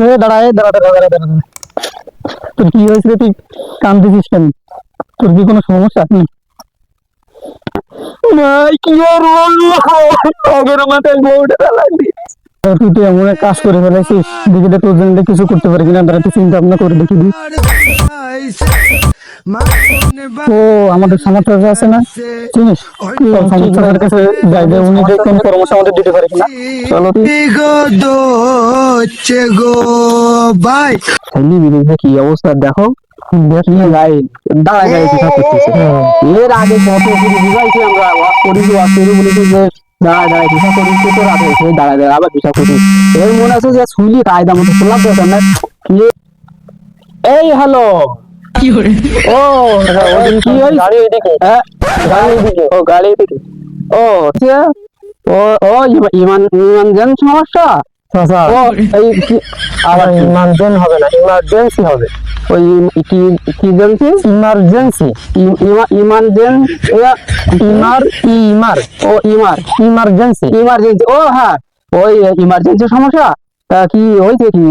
এ, দাঁড়া দাঁড়া দাঁড়া কি হয়েছে? তুই কান্দতেছিস কেন? তোর কি কোনো সমস্যা? নেই আর বলব? আগের মাথায় বউটা তুই তো এমন এক কাজ করে ফেলেছিস। দেখি তোর জন্য কিছু করতে পারি কিনা দাঁড়া তুই চিন্তা ভাবনা করে দেখি দিই আমাদের আছে না? চিনিস? তোর কাছে যাই যে উনি যে কোন পরামর্শ আমাদের দিতে পারে কিনা। চলো গো বিদেশে কি অবস্থা দেখো। পিঠা করতেছে। এর আগে কত আমরা করি ওয়াক করি বলেছি যে দাঁড়ায় দাঁড়ায় তো রাত হয়েছে দাঁড়ায় দাঁড়ায় আবার এই মনে আছে যে কায়দা মতো শুনলাম তো এই, হ্যালো। ও গাড়ি হ্যাঁ গাড়ি ও গাড়ি ও ইমান ও ও ইমান জান সমস্যা? আবার ইমার্জেন্সি হবে না ইমার্জেন্সি হবে। ওই কি কি জেন্সি ইমার্জেন্সি ইমার্জেন্সি ইমার ইমার। ও ইমার। ইমার্জেন্সি ইমার্জেন্সি ও হ্যাঁ। ওই ইমার্জেন্সি সমস্যা? তা কি হয়েছে কি?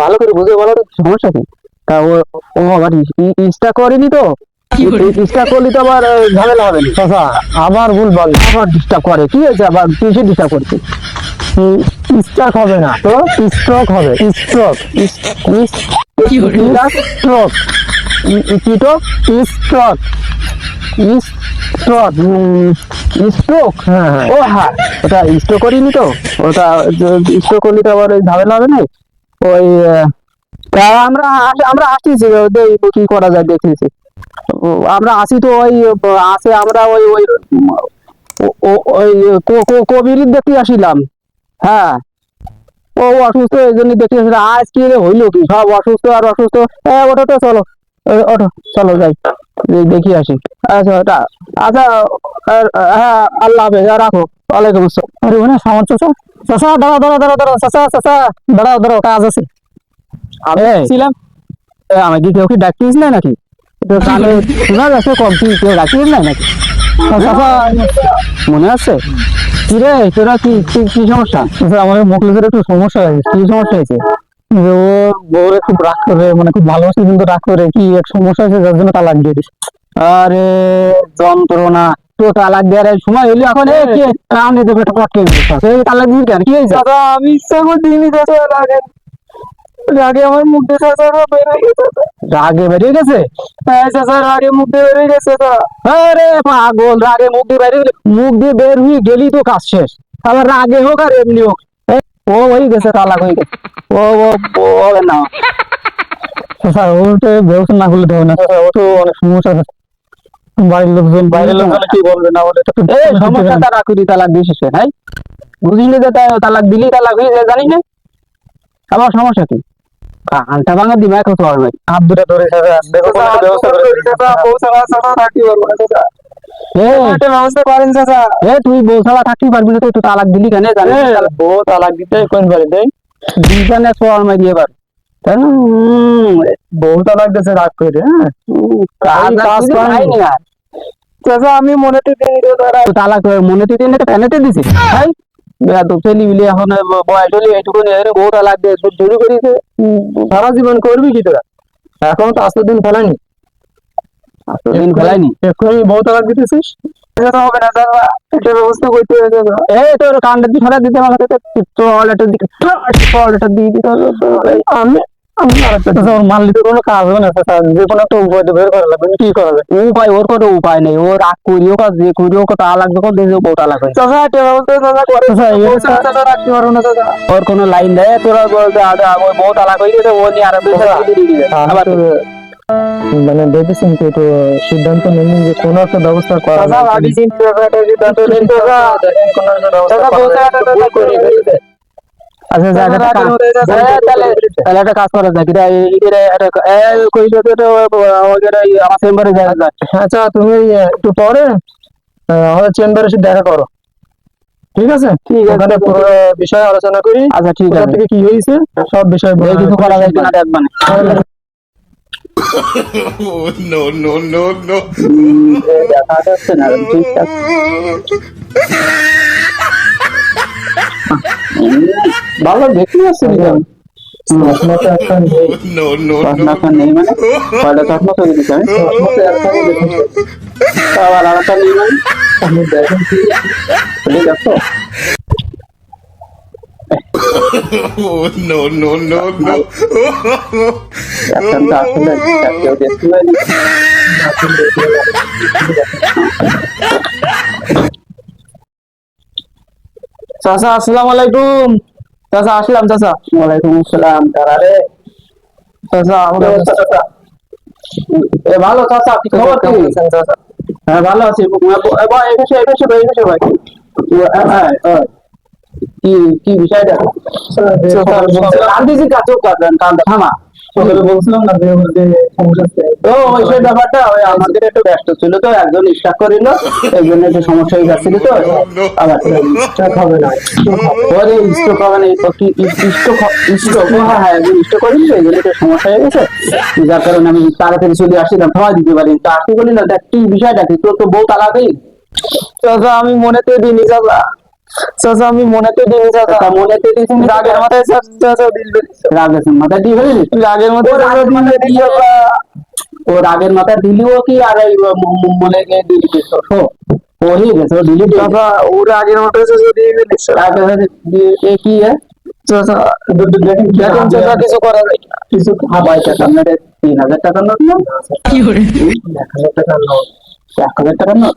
ভালো করে বুঝে বলার সমস্যা কি? তা ও ও আবার ইস্টা করেনি তো? ডিস্টার্ব করলে তো আবার ঝামেলা হবে না। চাচা আবার ভুল বল। আবার ডিস্টার্ব করে। কি হয়েছে? আবার কিছু ডিস্টার্ব করছে? স্ট্রোক হবে না, তো? স্ট্রোক হবে স্ট্রোক স্ট্রোক কিটক স্ট্রোক স্ট্রোক স্ট্রোক ও হ্যাঁ। ওটা স্ট্রোক করিনি তো। ওটা স্ট্রোক করলে তো আবার ওই ঝামেলা হবে না? ওই তা আমরা আস- আমরা দেখি কি করা যায় দেখতেছি আমরা আসি তো ওই, আসে আমরা ওই ওই ওই, কো- কো- কবির দেখতে আসিলাম। হ্যাঁ। ও অসুস্থ এই জন্য দেখতে আজ কি হইল কি সব অসুস্থ আর অসুস্থ। হ্যাঁ ওটো তো চলো। ওঠো চলো যাই। দেখি আসি। আচ্ছা ওটা আচ্ছা হ্যাঁ আল্লাহ হাফেজ রাখো। ওয়ালাইকুম আসসালাম। আরে ওখানে সামান চাচা। চাচা দাঁড়াও দাঁড়াও দাঁড়াও দাঁড়াও চাচা চাচা দাঁড়াও দাঁড়াও কাজ আছে। আমি ছিলাম আমি কি কেউ কি ডাকিস না নাকি? তো কানে শোনা যাচ্ছে কম কি কেউ ডাকিস না নাকি? চাচা মনে আছে? কি রে তোরা কি কি সমস্যা? আমাদের মুখলেজের একটু সমস্যা হয়েছে কি সমস্যা হয়েছে? যে ও বউরে খুব রাগ করে মানে খুব ভালোবাসে কিন্তু রাগ করে কি এক সমস্যা হয়েছে যার জন্য তালাক দিয়ে দিস। আরে যন্ত্রণা তো তালাক দেওয়ার সময় হইল এখন এ কে? রানি দেবে একটা পটকে দিচ্ছে সেই তালাক দিয়ে কেন? কি হয়েছে? আমি ইচ্ছা করে দিইনি রাগে আমার মুখ দিয়ে চাচা বেরিয়ে গেছে রাগে বেরিয়ে গেছে? হ্যাঁ চাচা রাগে মুখ দিয়ে বেরিয়ে গেছে আরে পাগল রাগে মুখ দিয়ে বেরিয়ে গেলে মুখ দিয়ে বের হয়ে গেলি তো কাজ শেষ। আবার রাগে হোক আর এমনি হোক। ও হয়ে গেছে তালাক হয়ে গেছে। ও ও হবে না। চাচা ওটা ব্যবস্থা না করলে হবে না। চাচা ও তো অনেক সমস্যা আছে। বাড়ির লোকজন বাইরের লোকজন কি বলবে না বলে তো এই সমস্যা তারা করি তালাক দিয়েছে হ্যাঁ? বুঝলি যে তালাক দিলি তালাক হয়ে যায় জানিস না? আমার সমস্যা কি? কানটা ভাঙা দিমা এখন চলবে হাত দুটা ধরে দেখো কোনো ব্যবস্থা করে ব্যবস্থা করেন চাচা। এ তুই ছাড়া থাকতে পারবি না তুই তালাক দিলি কেন? জানিস বউ তালাক দিতে কোন পারে দেই দুইজনে সোয়াল মারি এবার। তাই না? বউ তালাক দিতে রাগ করে হ্যাঁ? কাজ আমি মনেতে দিই তালাক মনেতে দিই না তো দিছি তো ছেলে মিলে এখন বয়স হলে এইটুকু বউ তালাক শুরু করেছে সারা জীবন করবি কি তোরা এখন তো আস্তে দিন ফেলানি আস্তে দিন ফেলাইনি এক্ষুনি বহুত তালাক দিতেছিস হবে না দাদা একটা ব্যবস্থা করতে হবে এই তোর দিতে হবে দিকে টয়লেটের দিয়ে দিতে হবে আমি আমি আরেকটা চাচা, ওর মারলে তো কোনো কাজ হবে না যে কোনো একটা উপায় তো বের করা লাগবে। কি করা যায়? উপায় ওর কোনো উপায় নেই। ও রাগ করিও কাজ যে করিও কত আলাগ যখন দেখে বউটা আলাগ চাচা একটা ব্যবস্থা চাচা করে চাচা রাখতে পারব না চাচা। ওর কোনো লাইন দেয়? তোরা বলতে ওই বউ তালাক হয়ে গেছে ও নিয়ে আর আবার মানে ভেবেছেন তো একটু সিদ্ধান্ত নেন যে কোন একটা ব্যবস্থা করা আচ্ছা একটা কাজ তাহলে একটা কাজ করা যায় একটা এই তো তো ওদের আমার চেম্বারে যায় আচ্ছা তুমি একটু পরে আমাদের চেম্বারে এসে দেখা করো। ঠিক আছে? ঠিক আছে। ওখানে পুরো বিষয় আলোচনা করি। আচ্ছা ঠিক আছে। থেকে কি হয়েছে সব বিষয় বলে। কিছু করা যায় কিনা দেখবানে দেখা যাচ্ছে না ঠিকঠাক উম, ভালো দেখতে নেই। মানে? আমি দেখেছি আবার আর একটা নেই মানে আপনি দেখেন কি? খুলে Oh, no, no, no, no. একটা তো আসলে কেউ দেখতে পাইনি চাচা আসসালামু আলাইকুম চাচা আসলাম চাচা। ওয়ালাইকুম আসসালাম তারা রে। চাচা আমরা চাচা? এ ভালো চাচা। কি খবর কি? চাচা? হ্যাঁ ভালো আছি। এবার এসে এসে ভাই এসে ভাই। হ্যাঁ কি কি বিষয়টা কাজ কান্দা থামা। বলছিলাম না যে সমস্যা ওই সেই ব্যাপারটা আমাদের একটু ব্যস্ত ছিল তো, একজন স্টাক করিল, এই জন্য একটু সমস্যা হয়ে যাচ্ছিল তো। হবে না। স্টক হবে না তো হ্যাঁ হ্যাঁ একজন এই জন্য একটু সমস্যা হয়ে গেছে। যার কারণে আমি তাড়াতাড়ি চলে আসছিলাম সময় দিতে পারি তা আসতে বলি না দেখ, কি বিষয়টা কি? তোর তো বউ তালাকেই চাচা আমি মনেতে দিইনি চাচা চাচা আমি মনেতে দিইনি চাচা। মনেতে দিয়েছি রাগের মাথায় চাচা দিল রাগের মাথায় ফেলি রাগের মাথায় রাগের মাথায় দিয়ে ও রাগের মাথায় দিলি ও কি আর মনে গিয়ে দিলি গেছো ও হয়ে গেছে ও দিলি চাচা ও রাগের মাথায় চাচা দিয়ে ফেলিস রাগের মাথায় দিয়ে কি হ্যাঁ চাচা দেখেন চাচা কিছু করা যায় কিছু হাবাই মেরে তিন হাজার টাকার নোট না? কি করে? এক হাজার টাকার নোট। এক হাজার টাকার নোট?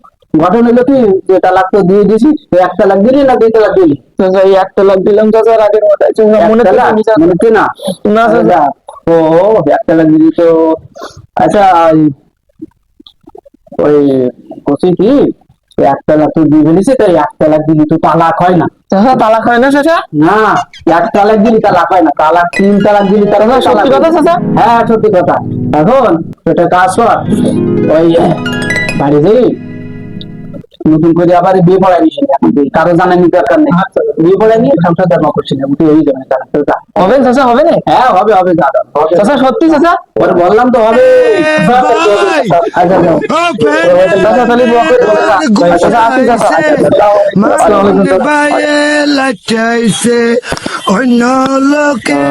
ঘটনা হলো কি যে তালাক তো দিয়ে দিছি এক তালাক দিলি না দুই তালাক দিলি? এই এক তালাক দিলাম চাচার আগের মাথায় মনে মনে না? না চাচা ও এক তালাক দিলি তো আচ্ছা ওই- বলছি কি? এক তালাক তো দিয়ে ফেলিছে তো এই এক তালাক দিলি তো তালাক হয় না। চাচা তালাক হয় না চাচা না এক তালাক দিলি তালাক হয় না। তালাক তিন তালাক দিলি তালাক হয় সত্যি কথা চাচা হ্যাঁ সত্যি কথা। এখন এটা কাজ কর। ওই বাড়ি যাই নতুন করে আবার বিয়ে পড়াই এখন বিয়ে। কারও জানানি দরকার নেই। বিয়ে পড়াই নিয়ে সংসার ধর্ম করছি না উঠে এই যাবে হবে চাচা হবে না? হ্যাঁ হবে হবে দাদা চাচা সত্যি চাচা? ওর বললাম তো হবে। আচ্ছা আচ্ছা। আচ্ছা, অন্য লোকে